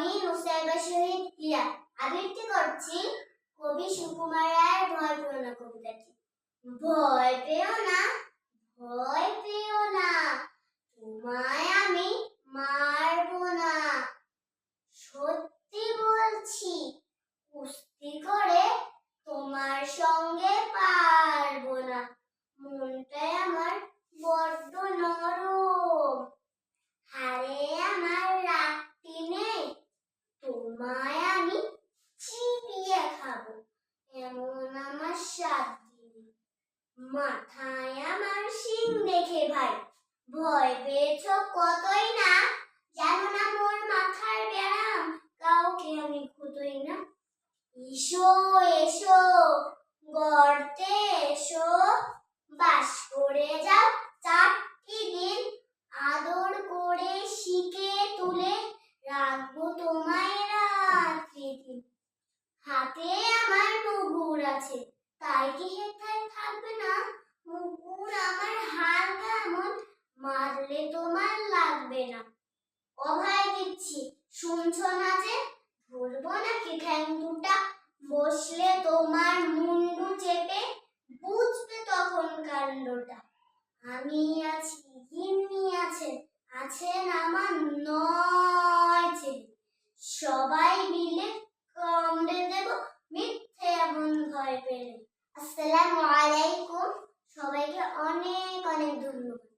আমি নুসাইবা শহীদ হিয়া আবৃত্তি করছি কবি সুকুমার রায়ের ভয় পেও কবিতাটি। ভয় পেও না ভয় পেও না তোমায় আমি মারবো না সত্যি বলছি কুস্তি করে তোমার সঙ্গে পারব না মনটাই আমার বড্ড নরম হারে আমার রাখতি নেই তোমায় আমি চিবিয়ে খাব এমন আমার সাধ্যি মাথায় আমার শিং দেখে ভাই। ভয় পেয়েছ কতই না? জানো না মোর মাথার ব্যায়াম? কাউকে আমি খুঁতোই না। এসো এসো, গর্তে এসো। বাস করে যাও চারটি দিন। আদর করে শিকে তুলে রাখব তোমায় রাত্রি দিন। হাতে আমার মুগুর আছে, তাই কি হেথায় থাকবে না মুগুর আমার হালকা এমন মারলে তোমার লাগবে না। অভয় দিচ্ছি, শুনছো না যে? ধরবো নাকি ঠ্যাং দুটা বসলে তোমার মুন্ডু চেপে বুঝবে তখন কাণ্ডটা। আমি আছি, গিন্নি আছেন আছেন আমার নয় সবাই মিলে কামড়ে দেব, মিথ্যে এমন ভয় পেলে। আসসালামু আলাইকুম, সবাইকে অনেক অনেক ধন্যবাদ।